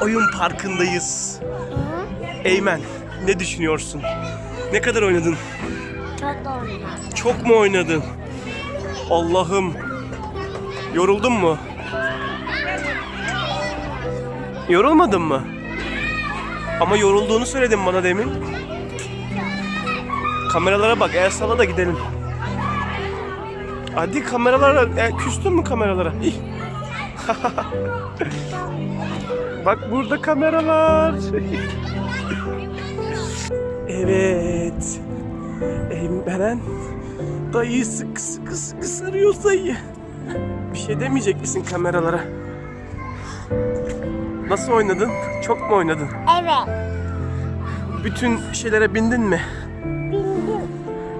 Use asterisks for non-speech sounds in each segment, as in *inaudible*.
oyun parkındayız. Eymen, ne düşünüyorsun? Ne kadar oynadın? Çok normal. Çok mu oynadın? Allah'ım. Yoruldun mu? Yorulmadın mı? Ama yorulduğunu söyledin bana demin. Kameralara bak, el sala da gidelim. Hadi kameralara, e, küstün mü kameralara? İh. *laughs* bak burada kameralar. evet. Eymen dayıyı sıkı sıkı sıkı sarıyor dayı. Bir şey demeyecek misin kameralara? Nasıl oynadın? Çok mu oynadın? Evet. Bütün şeylere bindin mi? Bindim.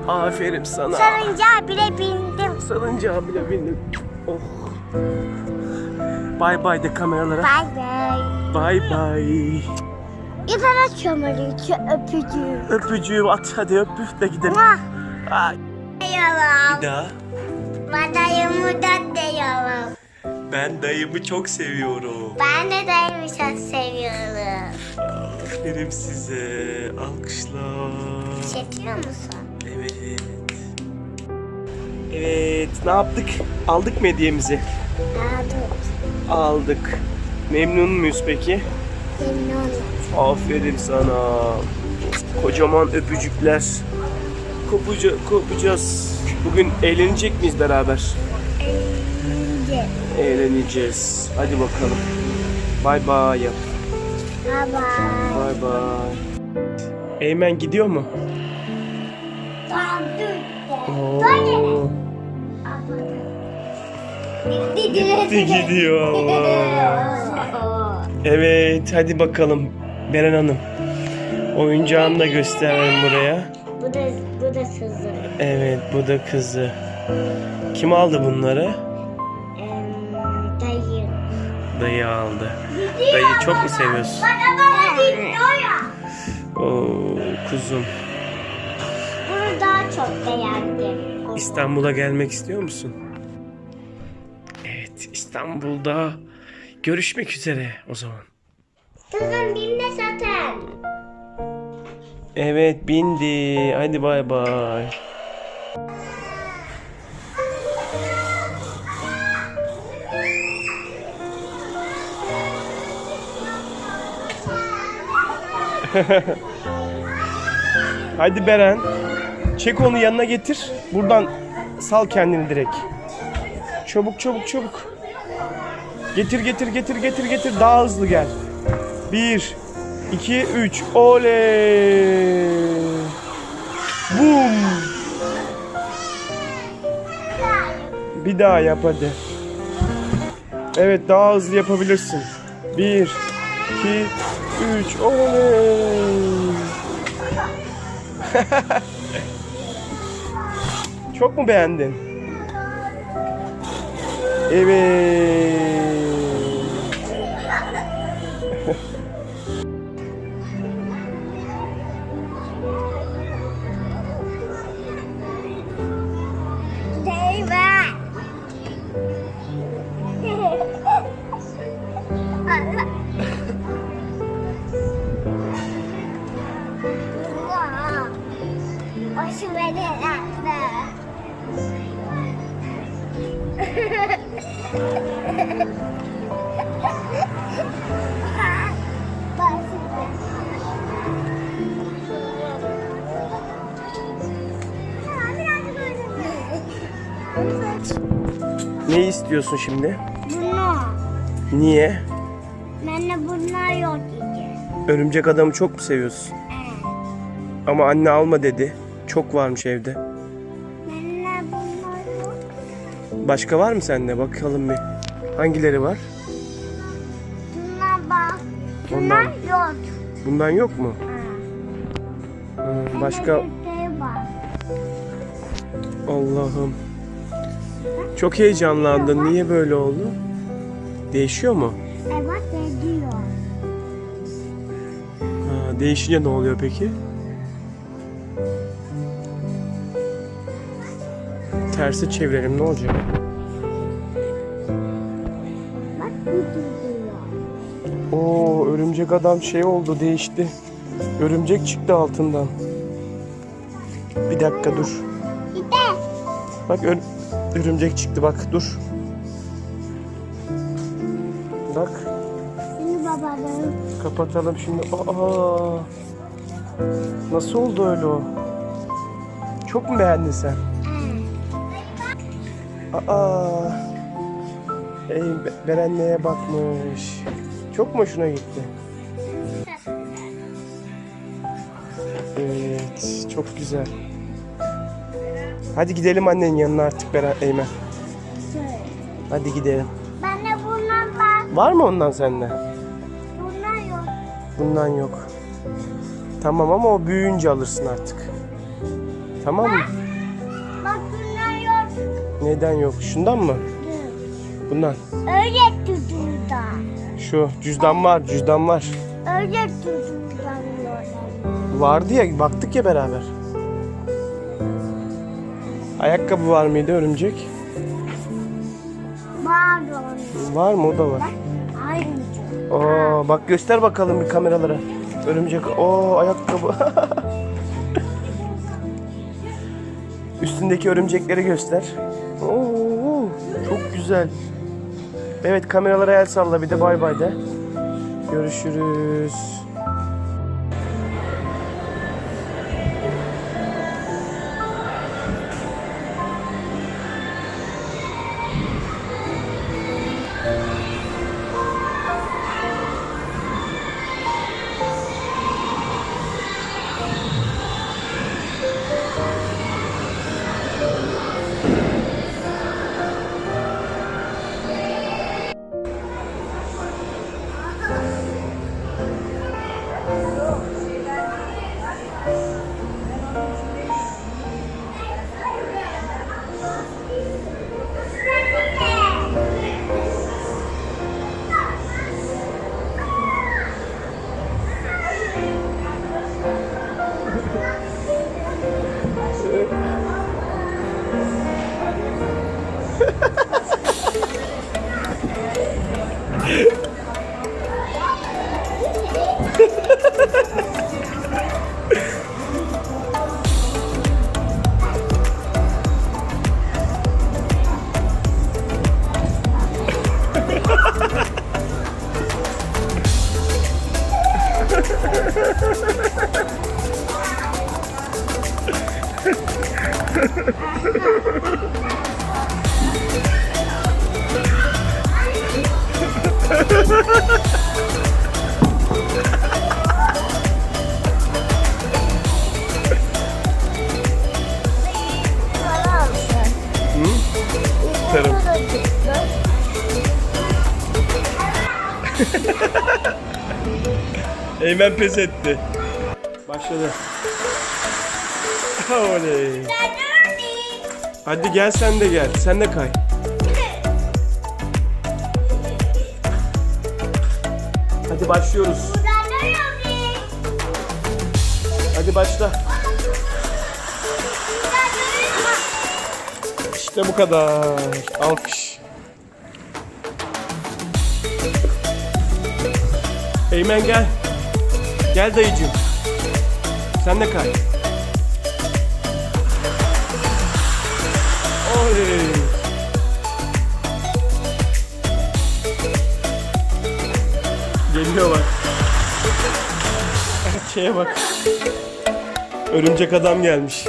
Aferin sana. Sarıncağa bile bindim. Salıncağa bile bindim. Oh. Bay bay de kameralara. Bay bay. Bay bay. İpana çömürü ki öpücüğüm. Öpücüğü at hadi öp de gidelim. Muah. Ay. Yalan. Bir daha. Madayımı da diyorum. Ben dayımı çok seviyorum. Ben de dayımı çok seviyorum. Aferin size. Alkışlar. Çekiyor musun? Evet. Evet, ne yaptık? Aldık mı hediyemizi? Aldım. Aldık. Memnun muyuz peki? Memnunum. Aferin sana. Kocaman öpücükler. Kopuca, kopacağız. Bugün eğlenecek miyiz beraber? İnce. Eğleneceğiz. Hadi bakalım. Bay bay yap. Baba. Bay bay. Eymen gidiyor mu? Oo. Gitti gidiyor. Evet hadi bakalım Beren Hanım. Oyuncağını da gösterelim buraya. Bu da bu da sızı. Evet bu da kızı. Kim aldı bunları? Dayı. Dayı aldı. Dayı çok mu seviyorsun? Oo kuzum. Bunu daha çok beğendim. İstanbul'a gelmek istiyor musun? Evet İstanbul'da görüşmek üzere o zaman. Kızım dinle zaten. Evet bindi. Hadi bay bay. *laughs* Hadi Beren. Çek onu yanına getir. Buradan sal kendini direkt. Çabuk çabuk çabuk. Getir getir getir getir getir. Daha hızlı gel. Bir, iki, üç. Oley. Bum. Bir daha yap hadi. Evet daha hızlı yapabilirsin. Bir, iki, üç. Oley. *laughs* Çok mu beğendin? Evet. Ne istiyorsun şimdi? Bunu. Niye? Ben de bunlar yok idi. Örümcek adamı çok mu seviyorsun? Ama anne alma dedi. Çok varmış evde. Ben de bunlar yok. Başka var mı sende? Bakalım bir. Hangileri var? Bunlar bak. Bunlar Ondan. yok. Bundan yok mu? Ha. Hmm, başka var. Allah'ım. Çok heyecanlandın. Niye böyle oldu? Değişiyor mu? Evet ediyor. Ha, değişince ne oluyor peki? Tersi çevirelim ne olacak? Oo örümcek adam şey oldu değişti. Örümcek çıktı altından. Bir dakika dur. Bak ör- örümcek çıktı bak dur. Bak kapatalım şimdi. Aa, nasıl oldu öyle o? Çok mu beğendin sen? Aa, ey Be- Beren neye bakmış? Çok mu hoşuna gitti? Evet, çok güzel. Hadi gidelim annenin yanına artık Beren Eymen. Hadi gidelim. Bende bundan var. Var mı ondan sende? Bundan yok. Bundan yok. Tamam ama o büyüyünce alırsın artık. Tamam mı? Neden yok? Şundan mı? Bundan. Öyle tutuğunda. Şu cüzdan var, cüzdan var. Öyle yok. Vardı ya, baktık ya beraber. Ayakkabı var mıydı örümcek? Var onun. Var mı? O da var. Aynı. Oo, bak göster bakalım bir kameralara. Örümcek. Oo ayakkabı. *laughs* Üstündeki örümcekleri göster. Oo, çok güzel. Evet kameralara el salla bir de bay bay de. Görüşürüz. Tarım. *laughs* Eymen pes etti. Başladı. Oley. Hadi gel sen de gel. Sen de kay. Hadi başlıyoruz. Hadi başla. İşte bu kadar. Alkış. Eymen gel. Gel dayıcığım. Sen de kay. Şeye bak. Örümcek adam gelmiş.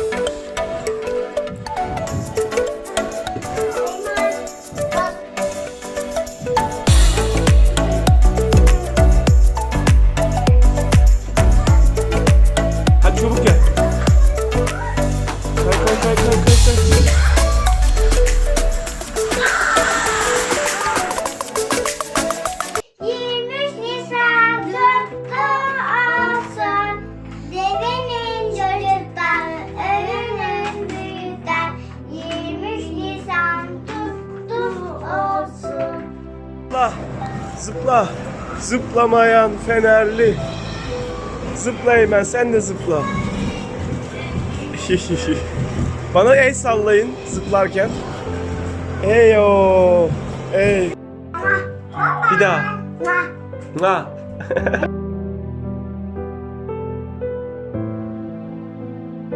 Zıpla. Zıplamayan Fenerli. Zıpla Eymen, sen de zıpla. *laughs* Bana el sallayın zıplarken. Eyo. Ey. Bir daha. *laughs* Mua.